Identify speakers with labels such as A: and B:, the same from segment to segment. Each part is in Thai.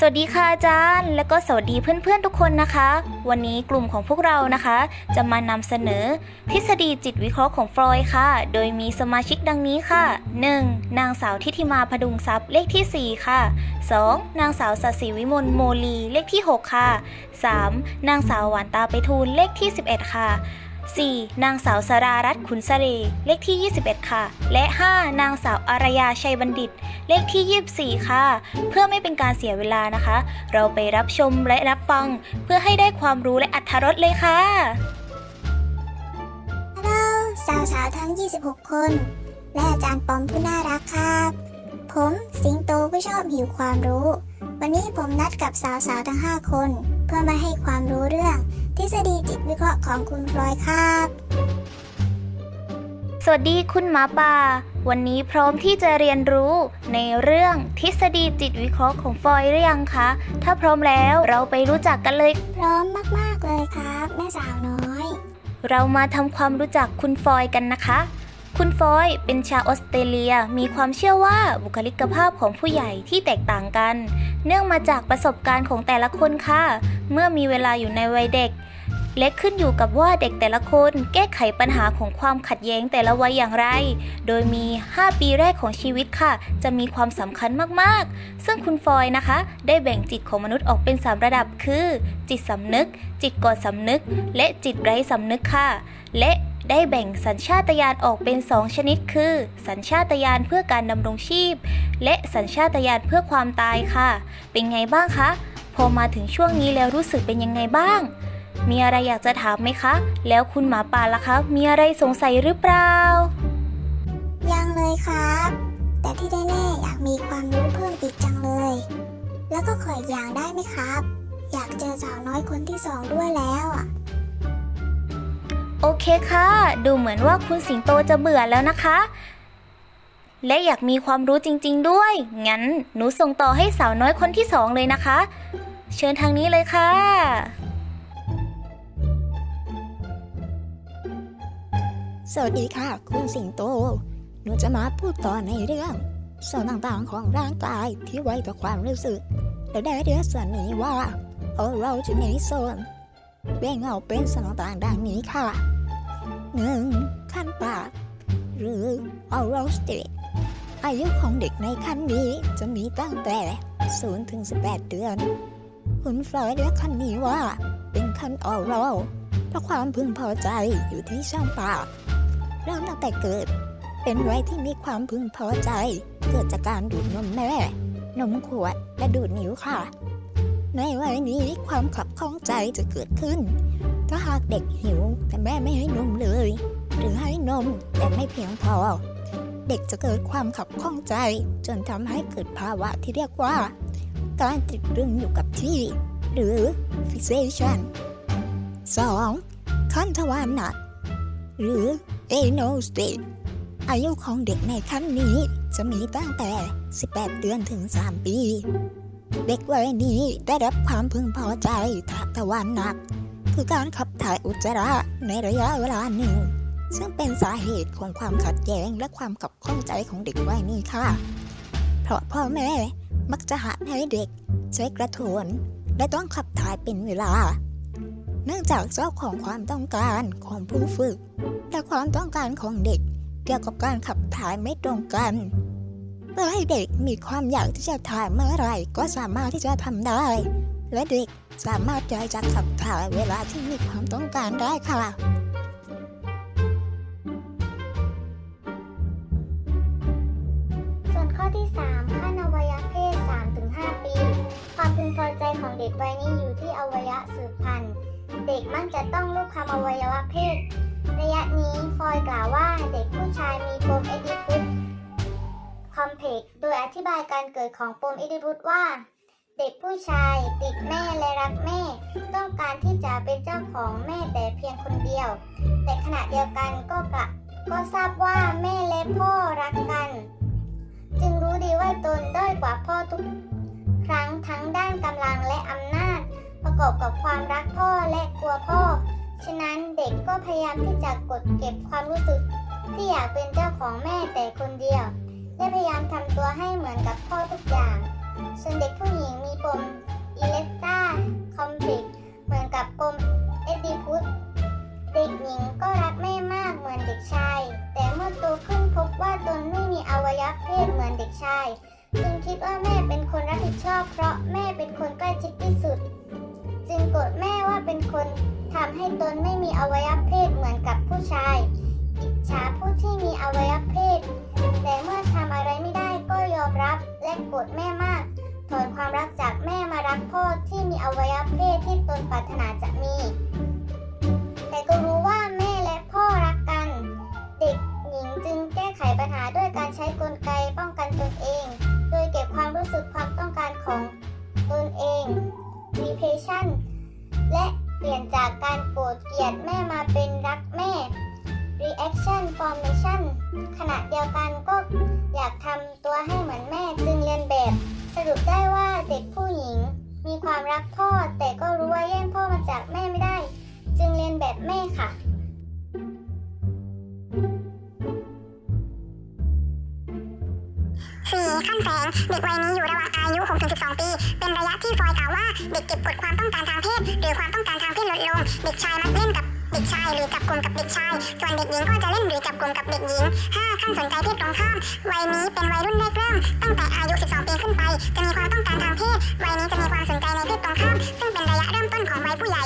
A: สวัสดีค่ะอาจารย์ และก็สวัสดีเพื่อนๆทุกคนนะคะ วันนี้กลุ่มของพวกเรานะคะ จะมานำเสนอ ทฤษฎีจิตวิเคราะห์ของฟรอยค่ะ โดยมีสมาชิกดังนี้ค่ะ 1. นางสาวทิติมาพดุงทรัพย์เลขที่ 4 ค่ะ 2. นางสาวสัสิวิมลโมลีเลขที่ 6 ค่ะ 3. นางสาวหวานตาไปทูลเลขที่ 11 ค่ะ 4. นางสาวสรารัตน์ขุนสเรเลขที่ 21 ค่ะ และ 5. นางสาวอารยาชัยบัณฑิต เลขที่ 24 ค่ะ เพื่อไม่เป็นการเสียเวลานะคะ เราไปรับชมและรับฟัง เพื่อให้ได้ความรู้และอัธรสเลยค่ะ
B: ฮัลโหลสาวสาวทั้ง 26 คน และอาจารย์ปอมผู้น่ารักครับ ผมสิงโตผู้ชอบหิวความรู้ วันนี้ผมนัดกับสาวสาวทั้ง 5 คน เพื่อมาให้ความรู้เรื่อง ทฤษฎีจิตวิเคราะห์ของคุณฟลอยด์ครับ
A: สวัสดีคุณหมาป่า วันนี้พร้อมที่จะเรียนรู้ในเรื่องทฤษฎีจิตวิเคราะห์ของฟรอยด์หรือยังคะ ถ้าพร้อมแล้วเราไปรู้จักกันเลย
B: พร้อมมาก ๆ เลยครับ แม่สาวน้อย
A: เรามาทำความรู้จักคุณฟอยกันนะคะคุณฟอยเป็นชาวออสเตรเลียมีความเชื่อว่าบุคลิกภาพของผู้ใหญ่ที่แตกต่างกัน เนื่องมาจากประสบการณ์ของแต่ละคนค่ะ เมื่อมีเวลาอยู่ในวัยเด็ก และขึ้นอยู่กับว่าเด็กแต่ละคนแก้ไขปัญหาของความขัดแย้งแต่ละวัยอย่างไร โดยมี 5 ปีแรกของชีวิตค่ะ จะมีความสำคัญมากๆ ซึ่งคุณฟอยนะคะ ได้แบ่งจิตของมนุษย์ออกเป็น 3 ระดับคือ จิตสำนึก จิตก่อนสำนึก และจิตไร้สำนึกค่ะ และได้แบ่งสัญชาตญาณออกเป็น 2 ชนิด คือ สัญชาตญาณเพื่อการดำรงชีพ และสัญชาตญาณเพื่อความตายค่ะ เป็นไงบ้างคะ พอมาถึงช่วงนี้แล้วรู้สึกเป็นยังไงบ้าง มีอะไรอยากจะถามไหมคะ แล้วคุณหมาป่าล่ะคะ มีอะไรสงสัยหรือเปล่า
B: ยังเลยครับ แต่ที่แน่ๆอยากมีความรู้เพิ่มอีกจังเลย แล้วก็ขออีกอย่างได้ไหมครับ อยากเจอสาวน้อยคนที่สองด้วยแล้วอะ
A: โอเคค่ะ ดูเหมือนว่าคุณสิงโตจะเบื่อแล้วนะคะ และอยากมีความรู้จริง ๆ ด้วย งั้นหนูส่งต่อให้สาวน้อยคนที่สองเลยนะคะ เชิญทางนี้เลยค่ะ
C: สวัสดีค่ะ คุณสิงโต หนูจะมาพูดต่อในเรื่อง ส่วนต่างๆของร่างกายที่ไว้ต่อความรู้สึกและได้เรื่องส่วนนี้ว่า origination แบ่งออกเป็นส่วนต่างๆดังนี้ค่ะ 1. ขั้นปากหรือ oral stage อายุของเด็กในขั้นนี้จะมีตั้งแต่0ถึง18 เดือน คุณฟลอยเรียกขั้นนี้ว่า เป็นขั้น oral เพราะความพึงพอใจอยู่ที่ช่องปาก เริ่มตั้งแต่เกิด เป็นวัยที่มีความพึงพอใจ เกิดจากการดูดนมแม่ นมขวดและดูดนิ้วค่ะ ในวัยนี้ความขับข้องใจจะเกิดขึ้น ถ้าหากเด็กหิวแต่แม่ไม่ให้นมเลย หรือให้นมแต่ไม่เพียงพอ เด็กจะเกิดความขับข้องใจ จนทำให้เกิดภาวะที่เรียกว่า การติดรึงอยู่กับที่ หรือ fixation 2. ขั้นทวารหนักหรือ anal stage อายุของเด็กในขั้นนี้จะมีตั้งแต่ 18 เดือนถึง 3 ปี เด็กวัยนี้ได้รับความพึงพอใจจากทวารหนัก คือการขับถ่ายอุจจาระในระยะเวลาหนึ่ง ซึ่งเป็นสาเหตุของความขัดแย้งและความขับข้องใจของเด็กวัยนี้ค่ะ เพราะพ่อแม่มักจะหัดให้เด็กใช้กระโถนและต้องขับถ่ายเป็นเวลา เนื่องจากเจ้าของความต้องการของผู้ฝึก และความต้องการของเด็ก เกี่ยวกับการขับถ่ายไม่ตรงกันเพื่อให้เด็กมีความอยากที่จะถ่ายเมื่อไหร่ก็สามารถที่จะทำได้ และเด็กสามารถย้ายจากขับถ่ายเวลาที่มีความต้องการได้ค่ะ
D: ส่วนข้อที่ 3ขั้นอวัยเพศ 3-5 ปี ความพึงพอใจของเด็กวัยนี้อยู่ที่อวัยวะสืบพันธุ์ เด็กมักจะต้องรูปคำอวัยวะเพศ ระยะนี้ฟอยกล่าวว่าเด็กผู้ชายมีปมเอดิพุสคอมเพล็กโดยอธิบายการเกิดของปมเอดิพุสว่า เด็กผู้ชายติดแม่และรักแม่ ต้องการที่จะเป็นเจ้าของแม่แต่เพียงคนเดียว แต่ขณะเดียวกันก็กะก็ทราบว่าแม่และพ่อรักกัน จึงรู้ดีว่าตนด้อยกว่าพ่อทุกครั้งทั้งด้านกำลังและอำนาจ กอบกับความรักพ่อและกลัวพ่อ ฉะนั้นเด็กก็พยายามที่จะกดเก็บความรู้สึก ที่อยากเป็นเจ้าของแม่แต่คนเดียว และพยายามทำตัวให้เหมือนกับพ่อทุกอย่าง ส่วนเด็กผู้หญิงมีปมอิเล็กตาคอมพล็กเหมือนกับกรมเอดิพุสเด็กหญิงก็รักแม่มากเหมือนเด็กชาย แต่เมื่อโตขึ้นพบว่าตนไม่มีอวัยวะเพศเหมือนเด็กชาย จึงคิดว่าแม่เป็นคนรับผิดชอบเพราะแม่เป็นคนใกล้ชิดที่ รักพ่อที่มีอวัยวะเพศที่ตนปรารถนาจะมี แต่ก็รู้ว่าแม่และพ่อรักกัน เด็กหญิงจึงแก้ไขปัญหาด้วยการใช้กลไกป้องกันตนเอง โดยเก็บความรู้สึกความต้องการของตนเอง repression และเปลี่ยนจากการโกรธเกลียดแม่มาเป็นรักแม่ reaction formation ขณะเดียวกันก็อยากทำตัวให้เหมือนแม่จึงเรียนแบบ สรุปได้ว่าเด็กผู้หญิง มีความรักพ่อ แต่ก็รู้ว่าแย่งพ่อมาจากแม่ไม่ได้ จึงเรียนแบบแม่ค่ะ
E: 4. ขั้นแสงเด็กวัยนี้อยู่ระหว่างอายุ 6-12 ปี เป็นระยะที่ฟอยกล่าวว่า เด็กเก็บกดความต้องการทางเพศ หรือความต้องการทางเพศลดลง เด็กชายมักเล่นกับ เด็กชายหรือจับกลุ่มกับเด็กชาย ส่วนเด็กหญิงก็จะเล่นหรือจับกลุ่มกับเด็กหญิง 5. ขั้นสนใจเพศตรงข้าม วัยนี้เป็นวัยรุ่นแรกเริ่ม ตั้งแต่อายุ 12 ปีขึ้นไป จะมีความต้องการทางเพศ วัยนี้จะมีความสนใจในเพศตรงข้าม ซึ่งเป็นระยะเริ่มต้นของวัยผู้ใหญ่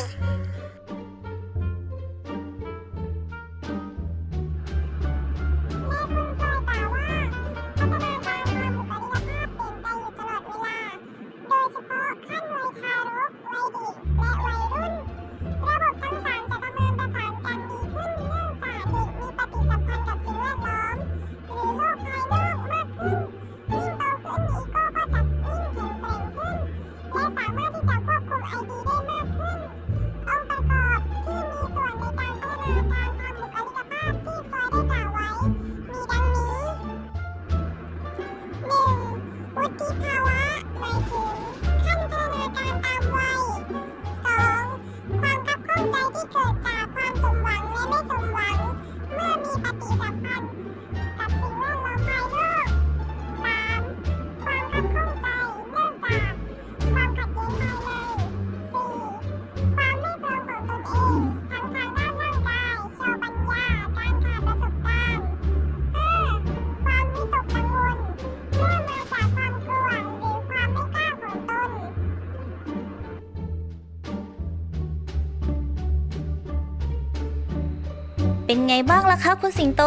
A: ไงบ้างล่ะคะ คุณสิงโต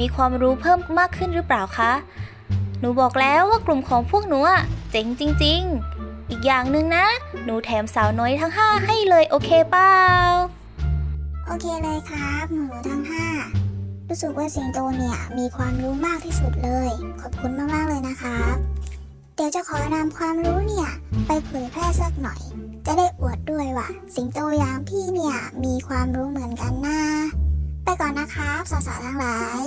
A: มีความรู้เพิ่มมากขึ้นหรือเปล่าคะ หนูบอกแล้วว่ากลุ่มของพวกหนูอะเจ๋งจริง ๆ อีกอย่างหนึ่งนะ หนูแถมสาวน้อยทั้ง5ให้เลยโอเคเปล่า
B: โอเคเลยครับ หนูทั้งห้ารู้สึกว่าสิงโตเนี่ยมีความรู้มากที่สุดเลย ขอบคุณมากๆเลยนะครับ เดี๋ยวจะขอนำความรู้เนี่ยไปเผยแพร่สักหน่อย จะได้อวดด้วยว่าสิงโตอย่างพี่เนี่ยมีความรู้เหมือนกันนะ ไปก่อนนะครับสาวๆทั้งหลาย